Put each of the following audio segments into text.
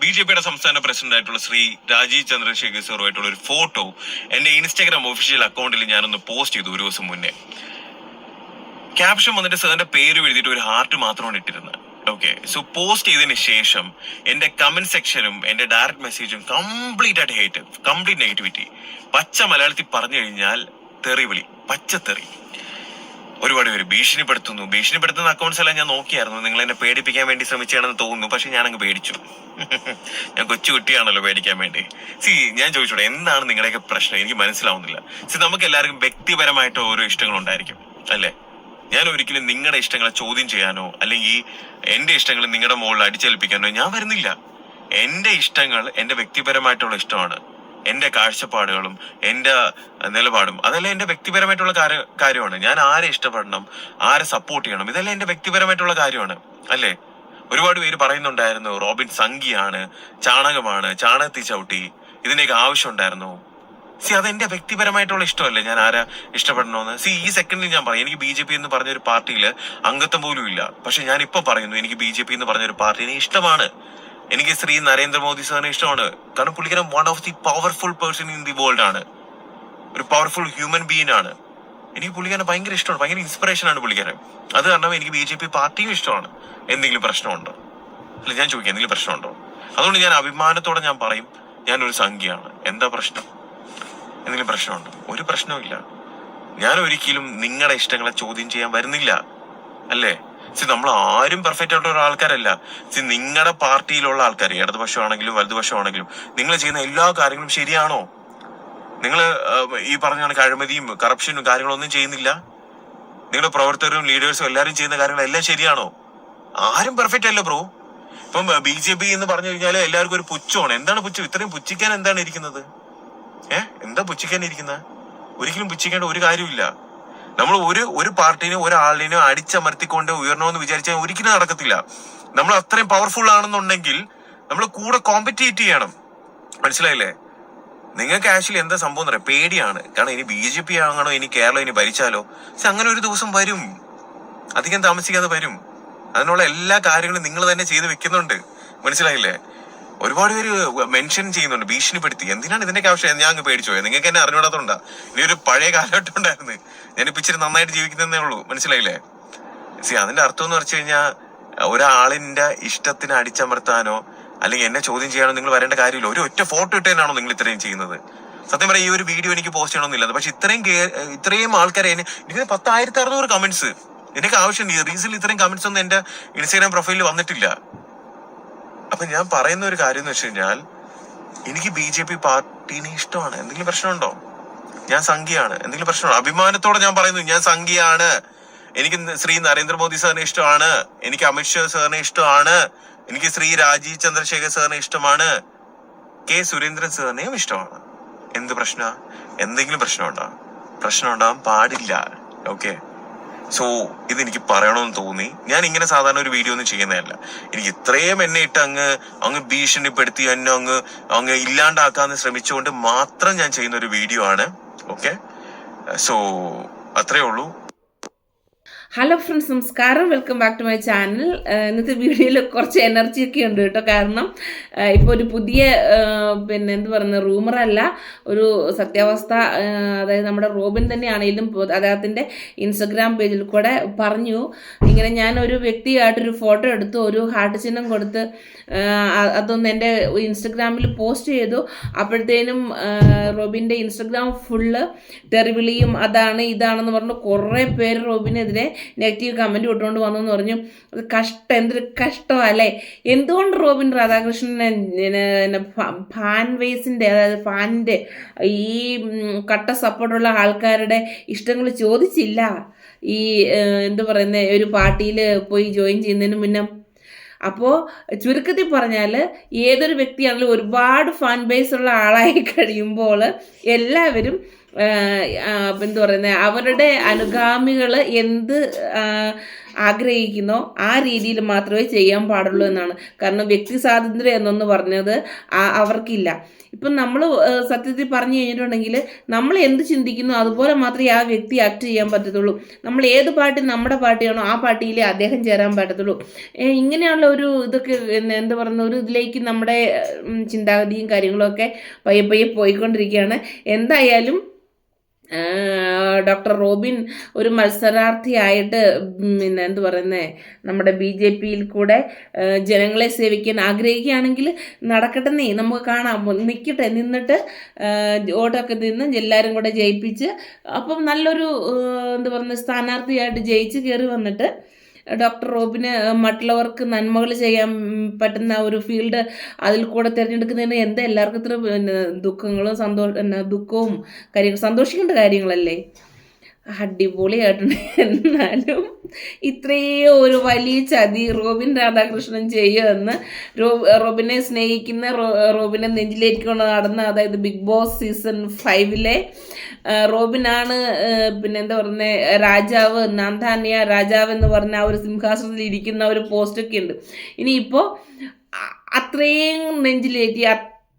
B J പിയുടെ സംസ്ഥാന president ആയിട്ടുള്ള ശ്രീ രാജീവ് ചന്ദ്രശേഖർ സാറുമായിട്ടുള്ള ഒരു ഫോട്ടോ എന്റെ ഇൻസ്റ്റാഗ്രാം ഒഫീഷ്യൽ അക്കൗണ്ടിൽ ഞാനൊന്ന് പോസ്റ്റ് ചെയ്തു ഒരു ദിവസം മുന്നേ. ക്യാപ്ഷൻ വന്നിട്ട് സാറിന്റെ പേര് എഴുതിയിട്ട് ഒരു ഹാർട്ട് മാത്രമാണ് ഇട്ടിരുന്നത്. ഓക്കെ സോ പോസ്റ്റ് ചെയ്തതിന് ശേഷം എന്റെ കമന്റ് സെക്ഷനും എന്റെ ഡയറക്ട് മെസ്സേജും കംപ്ലീറ്റ് ആയിട്ട് ഹേറ്റ് കംപ്ലീറ്റ് നെഗറ്റിവിറ്റി പച്ച മലയാളത്തിൽ പറഞ്ഞു കഴിഞ്ഞാൽ തെറിവിളി പച്ചത്തെറി ഒരുപാട് പേര് ഭീഷണിപ്പെടുത്തുന്നു. ഭീഷണിപ്പെടുത്തുന്ന അക്കൗണ്ട്സ് എല്ലാം ഞാൻ നോക്കിയായിരുന്നു. നിങ്ങൾ എന്നെ പേടിപ്പിക്കാൻ വേണ്ടി ശ്രമിച്ചാണെന്ന് തോന്നുന്നു. പക്ഷെ ഞാൻ അങ്ങ് പേടിച്ചു. ഞാൻ കൊച്ചു കുട്ടിയാണല്ലോ പേടിക്കാൻ വേണ്ടി. സി ഞാൻ ചോദിച്ചോട്ടെ എന്താണ് നിങ്ങളുടെയൊക്കെ പ്രശ്നം? എനിക്ക് മനസ്സിലാവുന്നില്ല. സി നമുക്ക് എല്ലാവർക്കും വ്യക്തിപരമായിട്ട് ഓരോ ഇഷ്ടങ്ങൾ ഉണ്ടായിരിക്കും അല്ലേ? ഞാൻ ഒരിക്കലും നിങ്ങളുടെ ഇഷ്ടങ്ങളെ ചോദ്യം ചെയ്യാനോ അല്ലെങ്കിൽ എന്റെ ഇഷ്ടങ്ങൾ നിങ്ങളുടെ മുകളിൽ അടിച്ചേൽപ്പിക്കാനോ ഞാൻ വരുന്നില്ല. എന്റെ ഇഷ്ടങ്ങൾ എന്റെ വ്യക്തിപരമായിട്ടുള്ള ഇഷ്ടമാണ്. എന്റെ കാഴ്ചപ്പാടുകളും എന്റെ നിലപാടും അതെല്ലാം എന്റെ വ്യക്തിപരമായിട്ടുള്ള കാര്യ- കാര്യമാണ്. ഞാൻ ആരെ ഇഷ്ടപ്പെടണം ആരെ സപ്പോർട്ട് ചെയ്യണം ഇതെല്ലാം എന്റെ വ്യക്തിപരമായിട്ടുള്ള കാര്യമാണ്. അല്ലേ? ഒരുപാട് പേര് പറയുന്നുണ്ടായിരുന്നു റോബിൻ സംഖ്യയാണ് ചാണകമാണ് ചാണകത്തി ചവിട്ടി ആവശ്യം ഉണ്ടായിരുന്നു സി അത് എന്റെ വ്യക്തിപരമായിട്ടുള്ള ഇഷ്ടമല്ലേ? ഞാൻ ആരാ ഇഷ്ടപ്പെടണമെന്ന് സി ഈ സെക്കൻഡിൽ ഞാൻ പറയും എനിക്ക് ബി ജെ പി എന്ന് പറഞ്ഞൊരു പാർട്ടിയിൽ അംഗത്വം പോലും ഇല്ല. പക്ഷെ ഞാൻ ഇപ്പൊ പറയുന്നു എനിക്ക് ബി ജെ പി എന്ന് പറഞ്ഞൊരു പാർട്ടിനെ ഇഷ്ടമാണ്. എനിക്ക് ശ്രീ നരേന്ദ്രമോദി സാറിനെ ഇഷ്ടമാണ്. കാരണം പുള്ളിക്കാരൻ one of the powerful person in the world ആണ്. ഒരു പവർഫുൾ ഹ്യൂമൻ ബീങ് ആണ്. എനിക്ക് പുള്ളിക്കാരനെ ഭയങ്കര ഇഷ്ടമാണ്. ഭയങ്കര ഇൻസ്പിറേഷൻ ആണ് പുള്ളിക്കാരൻ. അത് കാരണം എനിക്ക് ബി ജെ പി പാർട്ടിയും ഇഷ്ടമാണ്. എന്തെങ്കിലും പ്രശ്നമുണ്ടോ? അല്ല ഞാൻ ചോദിക്കാം എന്തെങ്കിലും പ്രശ്നമുണ്ടോ? അതുകൊണ്ട് ഞാൻ അഭിമാനത്തോടെ ഞാൻ പറയും ഞാനൊരു സംഖ്യയാണ്. എന്താ പ്രശ്നം? എന്തെങ്കിലും പ്രശ്നമുണ്ടോ? ഒരു പ്രശ്നവുമില്ല. ഞാൻ ഒരിക്കലും നിങ്ങളുടെ ഇഷ്ടങ്ങളെ ചോദ്യം ചെയ്യാൻ വരുന്നില്ല. അല്ലേ? സി നമ്മൾ ആരും പെർഫെക്റ്റ് ആയിട്ടുള്ള ആൾക്കാരല്ല സി നിങ്ങളുടെ പാർട്ടിയിലുള്ള ആൾക്കാർ ഇടതുപക്ഷമാണെങ്കിലും വലതുപക്ഷമാണെങ്കിലും നിങ്ങൾ ചെയ്യുന്ന എല്ലാ കാര്യങ്ങളും ശരിയാണോ? നിങ്ങൾ ഈ പറഞ്ഞ കണക്ക് അഴിമതിയും കറപ്ഷനും കാര്യങ്ങളൊന്നും ചെയ്യുന്നില്ല? നിങ്ങളുടെ പ്രവർത്തകരും ലീഡേഴ്സും എല്ലാവരും ചെയ്യുന്ന കാര്യങ്ങളെല്ലാം ശരിയാണോ? ആരും പെർഫെക്റ്റ് അല്ല ബ്രോ ഇപ്പം ബി ജെ പി എന്ന് പറഞ്ഞു കഴിഞ്ഞാൽ എല്ലാവർക്കും ഒരു പുച്ഛമാണ്. എന്താണ് പുച്ഛം? ഇത്രയും പുച്ഛിക്കാൻ എന്താണ് ഇരിക്കുന്നത്? ഏഹ് എന്താ പുച്ഛിക്കാൻ ഇരിക്കുന്നത് ഒരിക്കലും പുച്ഛിക്കേണ്ട ഒരു കാര്യമില്ല നമ്മൾ ഒരു ഒരു പാർട്ടിനെയും ഒരാളിനെയും അടിച്ചമർത്തിക്കൊണ്ട് ഉയരണമെന്ന് വിചാരിച്ചാൽ ഒരിക്കലും നടക്കത്തില്ല. നമ്മൾ അത്രയും പവർഫുൾ ആണെന്നുണ്ടെങ്കിൽ നമ്മൾ കൂടെ കോമ്പറ്റേറ്റ് ചെയ്യണം. മനസ്സിലായില്ലേ? നിങ്ങൾക്ക് ആക്ച്വലി എന്താ സംഭവം പറയാം പേടിയാണ്. കാരണം ഇനി ബി ജെ പി ആകണോ ഇനി കേരളം ഇനി ഭരിച്ചാലോ? പക്ഷെ അങ്ങനെ ഒരു ദിവസം വരും. അധികം താമസിക്കാതെ വരും. അതിനുള്ള എല്ലാ കാര്യങ്ങളും നിങ്ങൾ തന്നെ ചെയ്ത് വെക്കുന്നുണ്ട്. മനസ്സിലായില്ലേ? ഒരുപാട് പേര് മെൻഷൻ ചെയ്യുന്നുണ്ട് ഭീഷണിപ്പെടുത്തി. എന്തിനാണ് ഇതിന്റെ ആവശ്യം ഞാൻ അങ്ങ് പേടിച്ചു പോയത്? നിങ്ങൾക്ക് എന്നെ അറിഞ്ഞൂടാത്തോണ്ടാ. ഇനി ഒരു പഴയ കാലഘട്ടം ഉണ്ടായിരുന്നു. ഞാനിപ്പോ ഇച്ചിരി നന്നായിട്ട് ജീവിക്കുന്നതേ ഉള്ളൂ. മനസ്സിലായില്ലേ? സി അതിന്റെ അർത്ഥം എന്ന് വെച്ച് കഴിഞ്ഞാൽ ഒരാളിന്റെ ഇഷ്ടത്തിന് അടിച്ചമർത്താനോ അല്ലെങ്കിൽ എന്നെ ചോദ്യം ചെയ്യാനോ നിങ്ങൾ വരേണ്ട കാര്യമില്ല. ഒരു ഒറ്റ ഫോട്ടോ ഇട്ടേനാണോ നിങ്ങൾ ഇത്രയും ചെയ്യുന്നത്? സത്യം പറയാം ഈ ഒരു വീഡിയോ എനിക്ക് പോസ്റ്റ് ചെയ്യണമെന്നില്ല പക്ഷെ ഇത്രയും ഇത്രയും ആൾക്കാരെ എനിക്ക് പത്തായിരത്തി അറുന്നൂറ് കമന്റ്സ് എനിക്ക് ആവശ്യം റീസണിൽ ഇത്രയും കമന്റ്സ് ഒന്നും എന്റെ ഇൻസ്റ്റാഗ്രാം പ്രൊഫൈലിൽ വന്നിട്ടില്ല. അപ്പൊ ഞാൻ പറയുന്ന ഒരു കാര്യം എന്ന് വെച്ച് കഴിഞ്ഞാൽ എനിക്ക് ബി ജെ പി പാർട്ടീനെ ഇഷ്ടമാണ്. എന്തെങ്കിലും പ്രശ്നമുണ്ടോ? ഞാൻ സംഖ്യയാണ്. എന്തെങ്കിലും പ്രശ്നമുണ്ടോ? അഭിമാനത്തോടെ ഞാൻ പറയുന്നു ഞാൻ സംഖ്യയാണ്. എനിക്ക് ശ്രീ നരേന്ദ്രമോദി സാറിനെ ഇഷ്ടമാണ്. എനിക്ക് അമിത്ഷാ സാറിനെ ഇഷ്ടമാണ്. എനിക്ക് ശ്രീ രാജീവ് ചന്ദ്രശേഖർ സാറിനെ ഇഷ്ടമാണ്. കെ സുരേന്ദ്രൻ സാറിനെയും ഇഷ്ടമാണ്. എന്ത് പ്രശ്ന? എന്തെങ്കിലും പ്രശ്നമുണ്ടോ? പ്രശ്നം ഉണ്ടാവാൻ പാടില്ല. ഓക്കെ. സോ ഇതെനിക്ക് പറയണമെന്ന് തോന്നി. ഞാൻ ഇങ്ങനെ സാധാരണ ഒരു വീഡിയോ ഒന്നും ചെയ്യുന്നതല്ല. എനിക്ക് ഇത്രയും എന്നെ ഇട്ട് അങ്ങ് അങ്ങ് ഭീഷണിപ്പെടുത്തി എന്നെ അങ്ങ് അങ്ങ് ഇല്ലാണ്ടാക്കാന്ന് ശ്രമിച്ചുകൊണ്ട് മാത്രം ഞാൻ ചെയ്യുന്ന ഒരു വീഡിയോ ആണ്. ഓക്കെ സോ അത്രേ ഉള്ളൂ. ഹലോ ഫ്രണ്ട്സ് നമസ്കാരം. Welcome back to my channel ഇന്നത്തെ വീഡിയോയിൽ കുറച്ച് എനർജി ഒക്കെ ഉണ്ട് കേട്ടോ. കാരണം ഇപ്പോൾ ഒരു പുതിയ പിന്നെ എന്ത് പറയുന്നത് റൂമറല്ല ഒരു സത്യാവസ്ഥ അതായത് നമ്മുടെ റോബിൻ തന്നെയാണെങ്കിലും അദ്ദേഹത്തിന്റെ ഇൻസ്റ്റഗ്രാം പേജിൽ കൂടെ പറഞ്ഞു. ഇങ്ങനെ ഞാൻ ഒരു വ്യക്തിയായിട്ടൊരു ഫോട്ടോ എടുത്തു ഒരു ഹാർട്ട് ചിഹ്നം കൊടുത്ത് അതൊന്ന് എന്റെ ഇൻസ്റ്റഗ്രാമിൽ പോസ്റ്റ് ചെയ്തു. അപ്പോഴത്തേനും റോബിന്റെ ഇൻസ്റ്റഗ്രാം ഫുള്ള് തെറിവിളിയും അതാണ് ഇതാണെന്ന് പറഞ്ഞു കുറേ പേര് റോബിനെതിരെ നെഗറ്റീവ് കമന്റ് ഇട്ടുകൊണ്ട് വന്നു എന്ന് പറഞ്ഞു. അത് കഷ്ടം എന്തൊരു കഷ്ടമല്ലേ? എന്തുകൊണ്ട് റോബിൻ രാധാകൃഷ്ണനെ ഫാൻ വേസിന്റെ അതായത് ഫാനിന്റെ ഈ കട്ട സപ്പോർട്ടുള്ള ആൾക്കാരുടെ ഇഷ്ടങ്ങൾ ചോദിച്ചില്ല? ഈ എന്ത് പറയുന്ന ഒരു പാർട്ടിയിൽ പോയി ജോയിൻ ചെയ്യുന്നതിന് മുന്നേ. അപ്പോൾ ചുരുക്കത്തിൽ പറഞ്ഞാൽ ഏതൊരു വ്യക്തിയാണെങ്കിലും ഒരുപാട് ഫാൻ ബേസ് ഉള്ള ആളായി കഴിയുമ്പോൾ എല്ലാവരും എന്ത് പറയുന്നത് അവരുടെ അനുഗാമികൾ എന്ത് ആഗ്രഹിക്കുന്നോ ആ രീതിയിൽ മാത്രമേ ചെയ്യാൻ പാടുള്ളൂ എന്നാണ്. കാരണം വ്യക്തി സ്വാതന്ത്ര്യം എന്നൊന്ന് പറഞ്ഞത് അവർക്കില്ല. ഇപ്പം നമ്മൾ സത്യത്തിൽ പറഞ്ഞു കഴിഞ്ഞിട്ടുണ്ടെങ്കിൽ നമ്മൾ എന്ത് ചിന്തിക്കുന്നു അതുപോലെ മാത്രമേ ആ വ്യക്തി ആക്ട് ചെയ്യാൻ പറ്റത്തുള്ളൂ. നമ്മൾ ഏത് പാർട്ടി നമ്മുടെ പാർട്ടിയാണോ ആ പാർട്ടിയിൽ അദ്ദേഹം ചേരാൻ പറ്റത്തുള്ളൂ. ഇങ്ങനെയുള്ള ഒരു ഇതൊക്കെ എന്താ പറയുന്ന ഒരു ഇതിലേക്ക് നമ്മുടെ ചിന്താഗതിയും കാര്യങ്ങളൊക്കെ പയ്യെ പയ്യെ പോയിക്കൊണ്ടിരിക്കുകയാണ്. എന്തായാലും ഡോക്ടർ റോബിൻ ഒരു മത്സരാർത്ഥിയായിട്ട് പിന്നെ എന്ത് പറയുന്നത് നമ്മുടെ ബി ജെ പിയിൽ കൂടെ ജനങ്ങളെ സേവിക്കാൻ ആഗ്രഹിക്കുകയാണെങ്കിൽ നടക്കട്ടെന്നേ നമുക്ക് കാണാം. നിൽക്കട്ടെ നിന്നിട്ട് ഓട്ടൊക്കെ നിന്ന് എല്ലാവരും കൂടെ ജയിപ്പിച്ച് അപ്പം നല്ലൊരു എന്ത് പറയുക സ്ഥാനാർത്ഥിയായിട്ട് ജയിച്ച് കയറി വന്നിട്ട് ഡോക്ടർ റോബിന് മറ്റുള്ളവർക്ക് നന്മകൾ ചെയ്യാൻ പറ്റുന്ന ഒരു ഫീൽഡ് അതിൽ കൂടെ തിരഞ്ഞെടുക്കുന്നതിന് എന്താ എല്ലാവർക്കും ഇത്ര ദുഃഖങ്ങളും സന്തോഷ ദുഃഖവും കാര്യങ്ങൾ സന്തോഷിക്കേണ്ട കാര്യങ്ങളല്ലേ? അടിപൊളിയായിട്ടുണ്ട്. എന്നാലും ഇത്രയും ഒരു വലിയ ചതി റോബിൻ രാധാകൃഷ്ണൻ ചെയ്യുമെന്ന് റോബിനെ സ്നേഹിക്കുന്ന റോബിനെ നെഞ്ചിലേറ്റിക്കൊണ്ട് നടന്ന അതായത് ബിഗ് ബോസ് സീസൺ ഫൈവിലെ റോബിനാണ് പിന്നെ എന്താ പറയുന്നത് രാജാവ് നന്ദാനിയ രാജാവ് എന്ന് പറഞ്ഞ ആ ഒരു സിംഹാസനത്തിൽ ഇരിക്കുന്ന ഒരു പോസ്റ്റൊക്കെ ഉണ്ട്. ഇനിയിപ്പോൾ അത്രയും നെഞ്ചിലേറ്റി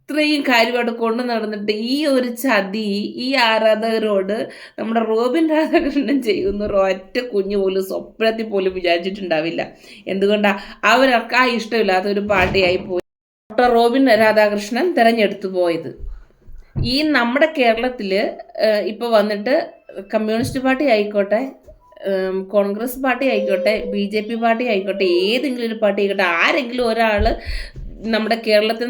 അത്രയും കാര്യമായിട്ട് കൊണ്ടു നടന്നിട്ട് ഈ ഒരു ചതി ഈ ആരാധകരോട് നമ്മുടെ റോബിൻ രാധാകൃഷ്ണൻ ചെയ്യുന്ന ഒറ്റ കുഞ്ഞു പോലും സ്വപ്നത്തിൽ പോലും വിചാരിച്ചിട്ടുണ്ടാവില്ല. എന്തുകൊണ്ടാണ് അവർക്ക് ആ ഇഷ്ടമില്ലാത്ത ഒരു പാർട്ടിയായി പോയി. ഡോക്ടർ റോബിൻ രാധാകൃഷ്ണൻ തിരഞ്ഞെടുത്തു പോയത്. ഈ നമ്മുടെ കേരളത്തിൽ ഇപ്പോൾ വന്നിട്ട് കമ്മ്യൂണിസ്റ്റ് പാർട്ടി ആയിക്കോട്ടെ കോൺഗ്രസ് പാർട്ടി ആയിക്കോട്ടെ ബി ജെ പി പാർട്ടി ആയിക്കോട്ടെ ഏതെങ്കിലും ഒരു പാർട്ടി ആയിക്കോട്ടെ ആരെങ്കിലും ഒരാൾ നമ്മുടെ കേരളത്തിൽ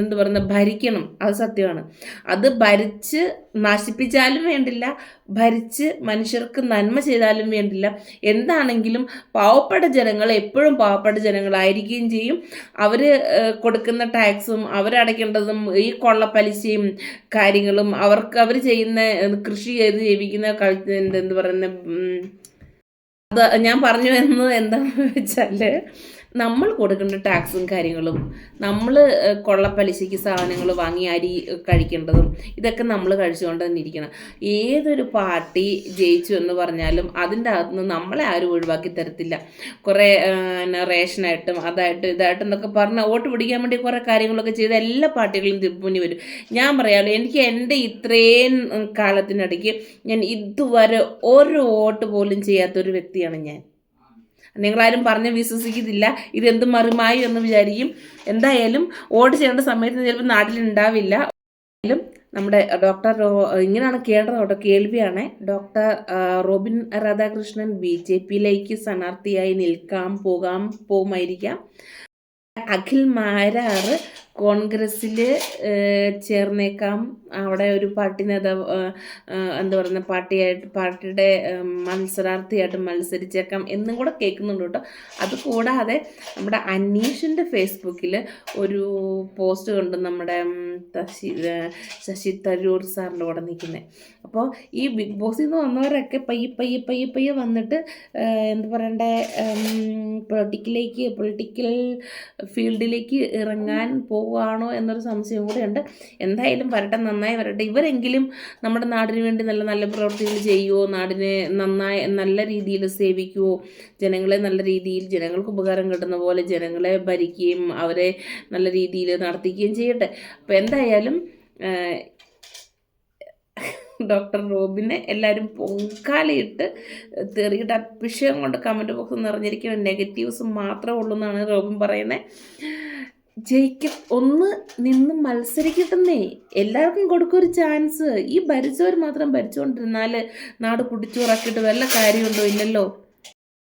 എന്ത് പറയുന്നത് ഭരിക്കണം. അത് സത്യമാണ്. അത് ഭരിച്ച് നശിപ്പിച്ചാലും വേണ്ടില്ല ഭരിച്ച് മനുഷ്യർക്ക് നന്മ ചെയ്താലും വേണ്ടില്ല. എന്താണെങ്കിലും പാവപ്പെട്ട ജനങ്ങൾ എപ്പോഴും പാവപ്പെട്ട ജനങ്ങളായിരിക്കുകയും ചെയ്യും. അവർ കൊടുക്കുന്ന ടാക്സും അവരടയ്ക്കേണ്ടതും ഈ കൊള്ളപ്പലിശയും കാര്യങ്ങളും അവർക്ക് അവർ ചെയ്യുന്ന കൃഷി ചെയ്ത് ജീവിക്കുന്ന എന്ത് പറയുന്ന അത് ഞാൻ പറഞ്ഞു വരുന്നത് എന്താണെന്ന് വെച്ചാൽ നമ്മൾ കൊടുക്കേണ്ട ടാക്സും കാര്യങ്ങളും നമ്മൾ കൊള്ളപ്പലിശയ്ക്ക് സാധനങ്ങൾ വാങ്ങി അരി കഴിക്കേണ്ടതും ഇതൊക്കെ നമ്മൾ കഴിച്ചുകൊണ്ട് തന്നെ ഇരിക്കണം. ഏതൊരു പാർട്ടി ജയിച്ചു എന്ന് പറഞ്ഞാലും അതിന്റെ അകത്തുനിന്ന് നമ്മളെ ആരും ഒഴിവാക്കി തരത്തില്ല. കുറേ പിന്നെ റേഷനായിട്ടും അതായിട്ടും ഇതായിട്ടും എന്നൊക്കെ പറഞ്ഞ് വോട്ട് പിടിക്കാൻ വേണ്ടി കുറേ കാര്യങ്ങളൊക്കെ ചെയ്ത് എല്ലാ പാർട്ടികളും മുന്നിൽ വരും. ഞാൻ പറയാമല്ലോ എനിക്ക് എന്റെ ഇത്രയും കാലത്തിനിടയ്ക്ക് ഞാൻ ഇതുവരെ ഒരു വോട്ട് പോലും ചെയ്യാത്തൊരു വ്യക്തിയാണ് ഞാൻ. നിങ്ങളാരും പറഞ്ഞ് വിശ്വസിക്കുന്നില്ല. ഇതെന്ത് മറിമായി എന്ന് വിചാരിക്കും. എന്തായാലും ഓട് ചെയ്യേണ്ട സമയത്ത് ചിലപ്പോൾ നാട്ടിലുണ്ടാവില്ല. നമ്മുടെ ഡോക്ടർ റോ ഇങ്ങനെയാണ് കേട്ടത് കേട്ടോ കേൾവിയാണ്. Doctor Robin Radhakrishnan B J പിയിലേക്ക് സ്ഥാനാർത്ഥിയായി നിൽക്കാം പോകാം പോകുമായിരിക്കാം. അഖിൽ മാരാറ് കോൺഗ്രസ്സിൽ ചേർന്നേക്കാം. അവിടെ ഒരു പാർട്ടി നേതാവ് എന്താ പറയുന്ന പാർട്ടിയായിട്ട് പാർട്ടിയുടെ മത്സരാർത്ഥിയായിട്ട് മത്സരിച്ചേക്കാം എന്നും കൂടെ കേൾക്കുന്നുണ്ട് കേട്ടോ. അത് കൂടാതെ നമ്മുടെ അനീഷിന്റെ ഫേസ്ബുക്കിൽ ഒരു പോസ്റ്റ് കണ്ടു നമ്മുടെ ശശി ശശി തരൂർ സാറിന്റെ കൂടെ നിൽക്കുന്നത് അപ്പോൾ ഈ ബിഗ് ബോസിൽ നിന്ന് വന്നവരൊക്കെ പയ്യെ പയ്യെ പയ്യെ പയ്യെ വന്നിട്ട് എന്താ പറയണ്ടേ പൊളിറ്റിക്കലേക്ക് പൊളിറ്റിക്കൽ ഫീൽഡിലേക്ക് ഇറങ്ങാൻ പോവുകയാണോ എന്നൊരു സംശയം ഉണ്ട് എന്തായാലും വരട്ടെ നന്നായി വരട്ടെ. ഇവരെങ്കിലും നമ്മുടെ നാടിന് വേണ്ടി നല്ല നല്ല പ്രവൃത്തികൾ ചെയ്യുമോ നാടിനെ നന്നായി നല്ല രീതിയിൽ സേവിക്കുമോ ജനങ്ങളെ നല്ല രീതിയിൽ ജനങ്ങൾക്ക് ഉപകാരം കിട്ടുന്ന പോലെ ജനങ്ങളെ ഭരിക്കുകയും അവരെ നല്ല രീതിയിൽ നടത്തിക്കുകയും ചെയ്യട്ടെ. അപ്പോൾ എന്തായാലും ഡോക്ടർ റോബിനെ എല്ലാവരും പൊങ്കാലയിട്ട് തെറിയുടെ അഭിഷേകം കൊണ്ട് കമന്റ് ബോക്സ് നിറഞ്ഞിരിക്കുന്ന നെഗറ്റീവ്സ് മാത്രമേ ഉള്ളൂ എന്നാണ് റോബിൻ പറയുന്നത്. ജയിക്ക ഒന്ന് നിന്ന് മത്സരിക്കട്ടെന്നേ. എല്ലാവർക്കും കൊടുക്കൊരു ചാൻസ് ഈ ഭരിച്ചവർ മാത്രം ഭരിച്ചുകൊണ്ടിരുന്നാൽ നാട് കുടിച്ചുറക്കിയിട്ട് വല്ല കാര്യമുണ്ടോ ഇല്ലല്ലോ?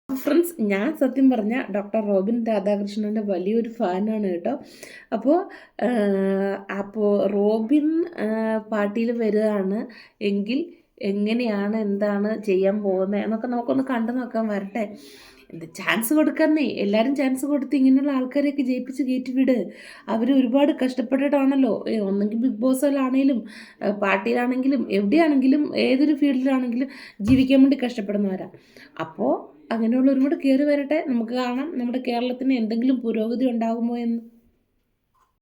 ഫ്രണ്ട്സ് ഞാൻ സത്യം പറഞ്ഞ ഡോക്ടർ റോബിൻ രാധാകൃഷ്ണന്റെ വലിയൊരു ഫാനാണ് കേട്ടോ. അപ്പോൾ അപ്പോൾ റോബിൻ പാർട്ടിയിൽ വരികയാണ് എങ്കിൽ എങ്ങനെയാണ് എന്താണ് ചെയ്യാൻ പോകുന്നത് എന്നൊക്കെ നമുക്കൊന്ന് കണ്ടു നോക്കാൻ വരട്ടെ. ചാൻസ് കൊടുക്കാന്നേ. എല്ലാവരും ചാൻസ് കൊടുത്ത് ഇങ്ങനെയുള്ള ആൾക്കാരെയൊക്കെ ജയിപ്പിച്ച് കയറ്റി വിട്. അവർ ഒരുപാട് കഷ്ടപ്പെട്ടിട്ടാണല്ലോ. ഒന്നെങ്കിൽ ബിഗ് ബോസിലാണെങ്കിലും പാർട്ടിയിലാണെങ്കിലും എവിടെയാണെങ്കിലും ഏതൊരു ഫീൽഡിലാണെങ്കിലും ജീവിക്കാൻ വേണ്ടി കഷ്ടപ്പെടുന്നവരാണ് അപ്പോൾ അങ്ങനെയുള്ളവരും കൂടെ കയറി വരട്ടെ. നമുക്ക് കാണാം നമ്മുടെ കേരളത്തിന് എന്തെങ്കിലും പുരോഗതി ഉണ്ടാകുമോ എന്ന്.